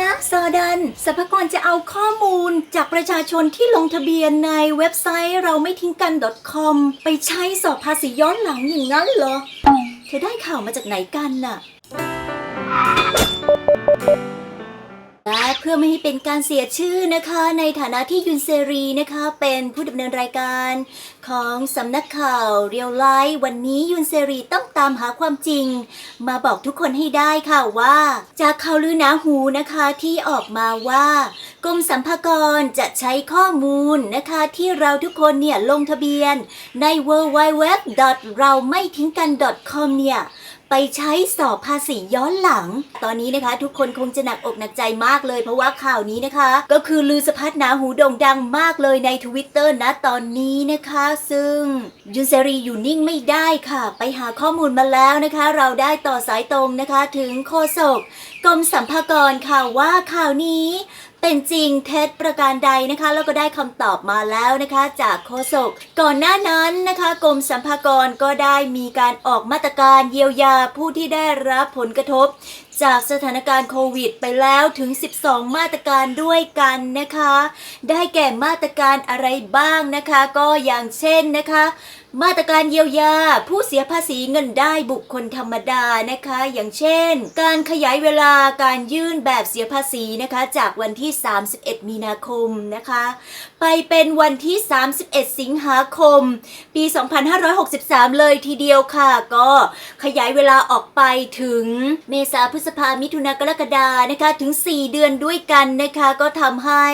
นะซอดันสรรพากรจะเอาข้อมูลจากประชาชนที่ลงทะเบียนในเว็บไซต์เราไม่ทิ้งกัน .com ไปใช้สอบภาษีย้อนหลังอย่างนั้นเหรอ เธอได้ข่าวมาจากไหนกันน่ะ และเพื่อไม่ให้เป็นการเสียชื่อนะคะ ในฐานะที่ยุนเซรีนะคะเป็นผู้ดำเนินรายการของสำนักข่าวเรียวไลฟ์วันนี้ยุนเซรีต้องตามหาความจริง มาบอกทุกคนให้ได้ค่ะว่า จากข่าวลือหนาหูนะคะที่ออกมาว่ากรมสัมภากรจะใช้ข้อมูลนะคะที่เราทุกคนเนี่ยลงทะเบียนใน w w w เราไม่ทิ้งกัน .com เนี่ย ไปใช้สอบภาษีย้อนหลัง ตอนนี้นะคะ ทุกคนคงจะหนักอกหนักใจมากเลยเพราะว่าข่าวนี้นะคะ ก็คือลือสะพัดหนาหูโด่งดังมากเลยในทวิตเตอร์นะตอนนี้นะคะ ซึ่งยุนเซรีอยู่นิ่งไม่ได้ค่ะ ไปหาข้อมูลมาแล้วนะคะ เราได้ต่อสายตรงนะคะถึงโฆษกกรมสัมภากรค่ะว่าข่าวนี้ เป็นจริงเท็จประการใดนะคะแล้วก็ได้คำตอบมาแล้วนะคะจากโฆษกก่อนหน้านั้นนะคะกรมสัมภากรก็ได้มีการออกมาตรการเยียวยาผู้ที่ได้รับผลกระทบ จากสถานการณ์โควิดไปแล้วถึง 12 มาตรการด้วยกันนะคะ ได้แก่มาตรการอะไรบ้างนะคะ ก็อย่างเช่นนะคะมาตรการเยียวยา ผู้เสียภาษีเงินได้บุคคลธรรมดานะคะ อย่างเช่น การขยายเวลาการยื่นแบบเสียภาษีนะคะ จากวันที่ 31 มีนาคมนะคะ ไปเป็นวันที่ 31 สิงหาคม ปี 2563 เลยทีเดียวค่ะ ก็ขยายเวลาออกไปถึงเมษาพฤษภามิถุนากรกฎานะคะถึง 4 เดือนด้วยกันนะคะ ก็ทำให้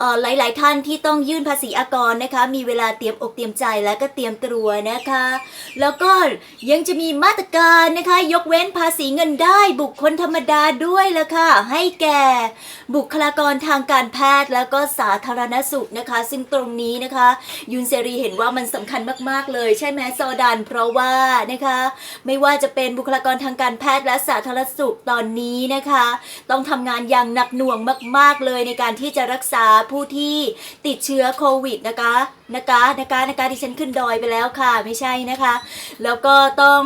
อ่อหลาย ๆ ท่านที่ต้องยื่นภาษีอากรนะคะ มีเวลาเตรียมอกเตรียมใจและก็เตรียมตัวนะคะ แล้วก็ยังจะมีมาตรการนะคะ ยกเว้นภาษีเงินได้บุคคลธรรมดาด้วยละค่ะ ให้แก่บุคลากรทางการแพทย์แล้วก็สาธารณสุขนะคะ ซึ่งตรงนี้นะคะ ยุนเซรีเห็นว่ามันสำคัญมากๆเลย ใช่ไหมโซดันเพราะว่านะคะ ไม่ว่าจะเป็นบุคลากรทางการแพทย์และสาธารณสุขตอนนี้นะคะ ต้องทำงานอย่างหนักหน่วงมาก ๆเลยในการที่จะรักษาผู้ที่ติดเชื้อโควิดนะคะ นะคะนะคะนะคะที่ฉันขึ้นดอยไปแล้วค่ะไม่ใช่นะคะ แล้วก็ต้อง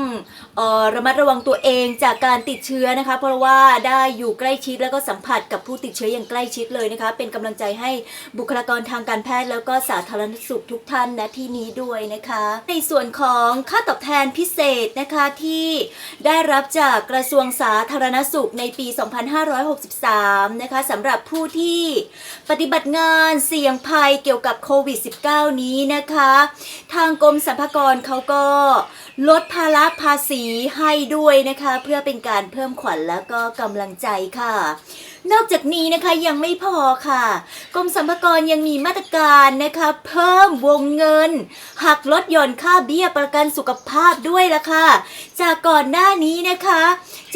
ระมัดระวังตัวเองจากการติดเชื้อนะคะ เพราะว่าได้อยู่ใกล้ชิดแล้วก็สัมผัสกับผู้ติดเชื้ออย่างใกล้ชิดเลยนะคะ เป็นกำลังใจให้บุคลากรทางการแพทย์แล้วก็สาธารณสุขทุกท่านนะที่นี้ด้วยนะคะ ในส่วนของค่าตอบแทนพิเศษนะคะที่ได้รับจากกระทรวงสาธารณสุขในปี 2563 นะคะสำหรับผู้ที่ปฏิบัติงานเสี่ยงภัยเกี่ยวกับโควิด -19 นี้นะคะ ทางกรมสรรพากรเขาก็ลดภาระภาษีให้ด้วยนะคะ เพื่อเป็นการเพิ่มขวัญแล้วก็กำลังใจค่ะ นอกจากนี้นะคะยังไม่พอค่ะกรมสรรพากรยังมีมาตรการนะคะ เพิ่มวงเงิน หักลดหย่อนค่าเบี้ยประกันสุขภาพด้วยละค่ะ จากก่อนหน้านี้นะคะ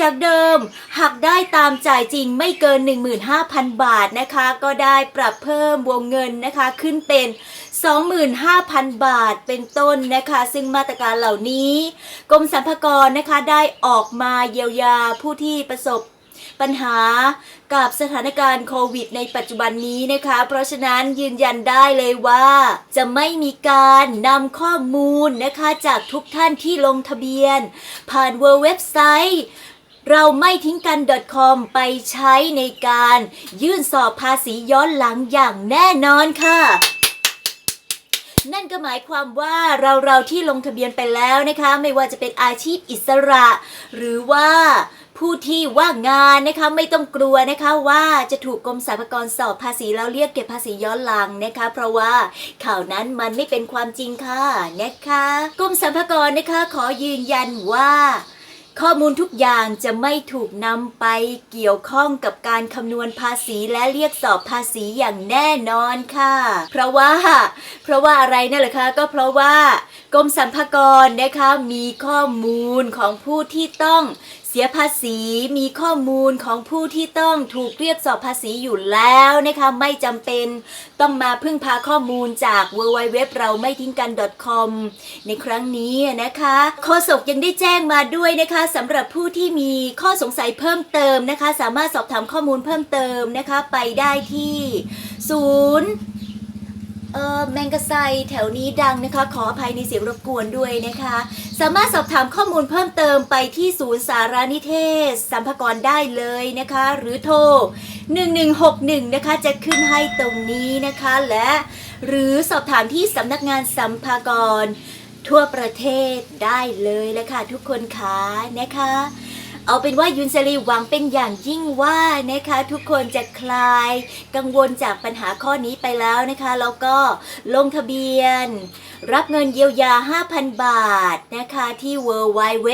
จากเดิมหักได้ตามจ่ายจริงไม่เกิน 15,000 บาทนะคะ ก็ได้ปรับเพิ่มวงเงินนะคะขึ้นเป็น 25,000 บาทเป็นต้นนะคะ ซึ่งมาตรการเหล่านี้กรมสรรพากรนะคะได้ออกมาเยียวยาผู้ที่ประสบปัญหากับสถานการณ์โควิดในปัจจุบันนี้นะคะ เพราะฉะนั้นยืนยันได้เลยว่า จะไม่มีการนำข้อมูลนะคะจากทุกท่านที่ลงทะเบียน ผ่านเว็บไซต์เราไม่ทิ้งกัน .com ไปใช้ในการยื่นสอบภาษีย้อนหลังอย่างแน่นอนค่ะ นั่นก็หมายความว่าเราเราที่ลงทะเบียนไปแล้วนะคะ ไม่ว่าจะเป็นอาชีพอิสระ หรือว่าผู้ที่ว่างงานนะคะไม่ต้องกลัวนะคะว่าจะถูกกรมสรรพากรสอบภาษีแล้วเรียกเก็บภาษีย้อนหลังนะคะ เพราะว่าข่าวนั้นมันไม่เป็นความจริงค่ะนะคะกรมสรรพากรนะคะขอยืนยันว่า ข้อมูลทุกอย่างจะไม่ถูกนำไปเกี่ยวข้องกับการคำนวณภาษีและเรียกสอบภาษีอย่างแน่นอนค่ะ เพราะว่า เพราะว่าอะไรนั่นแหละคะก็เพราะว่า กรมสรรพากรนะคะมีข้อมูลของผู้ที่ต้องเสียภาษีมีข้อมูลของผู้ที่ต้องถูกเรียกสอบภาษีอยู่แล้วนะคะไม่จำเป็นต้องมาพึ่งพาข้อมูลจาก w w w เราไม่ทิ้งกัน .com ในครั้งนี้นะคะโฆษกยังได้แจ้งมาด้วยนะคะสำหรับผู้ที่มีข้อสงสัยเพิ่มเติมนะคะ สามารถสอบถามข้อมูลเพิ่มเติมนะคะไปได้ที่0 เออแมงกะไซแถวนี้ดังนะคะ ขออภัยในเสียงรบกวนด้วยนะคะ สามารถสอบถามข้อมูลเพิ่มเติมไปที่ศูนย์สารนิเทศ สัมภากรได้เลยนะคะ หรือโทร 1161 นะคะ จะขึ้นให้ตรงนี้นะคะ และหรือสอบถามที่สำนักงานสัมภากรทั่วประเทศได้เลยละค่ะทุกคนคะนะคะ เอาเป็นว่ายุนเซรีหวังเป็นอย่างยิ่งว่านะคะทุกคนจะคลายกังวลจากปัญหาข้อนี้ไปแล้วนะคะแล้วก็ลงทะเบียน รับเงินเยียวยา 5,000 บาทนะคะที่ w w w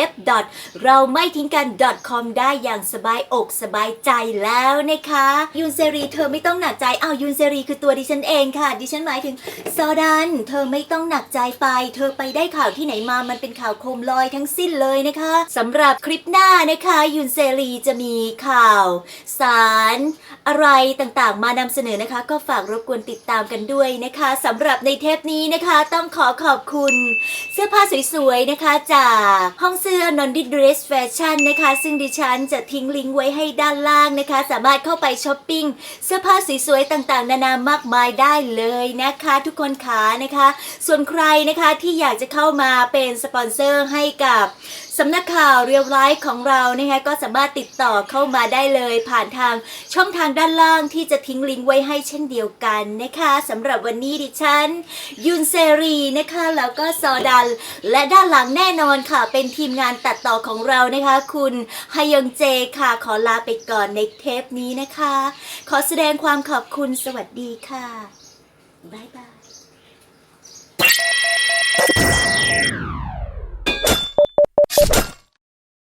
เราไม่ทิ้งกัน .com ได้อย่างสบายอกสบายใจแล้วนะคะยุนเซรีเธอไม่ต้องหนักใจอ้าวยุนเซรีคือตัวดิฉันเองค่ะ ดิฉันหมายถึงซอดัน เธอไม่ต้องหนักใจไป เธอไปได้ข่าวที่ไหนมามันเป็นข่าวโคมลอยทั้งสิ้นเลยนะคะสำหรับคลิปหน้านะคะยุนเซรีจะมีข่าว สารอะไรต่างๆ มานำเสนอนะคะ ก็ฝากรบกวนติดตามกันด้วยนะคะสำหรับในเทปนี้นะคะ ต้องขอขอบคุณ เสื้อผ้าสวยๆนะคะจากห้องเสื้อนอนดิเดรสแฟชั่นนะคะ ซึ่งดิฉันจะทิ้งลิงก์ไว้ให้ด้านล่างนะคะ สามารถเข้าไปช้อปปิ้งเสื้อผ้าสวยๆต่างๆ นานามากมายได้เลยนะคะ ทุกคนขานะคะ ส่วนใครนะคะที่อยากจะเข้ามาเป็นสปอนเซอร์ให้กับสำนักข่าวเรียลไลฟ์ของเรานะคะก็สามารถติดต่อเข้ามาได้เลยผ่านทางช่องทางด้านล่างที่จะทิ้งลิงก์ไว้ให้เช่นเดียวกันนะคะสำหรับวันนี้ดิฉันยุนเซรีนะคะแล้วก็ซอดัน และด้านหลังแน่นอนค่ะ เป็นทีมงานตัดต่อของเรานะคะ คุณฮยองเจค่ะขอลาไปก่อนในเทปนี้นะคะ ขอแสดงความขอบคุณสวัสดีค่ะ บ๊ายบาย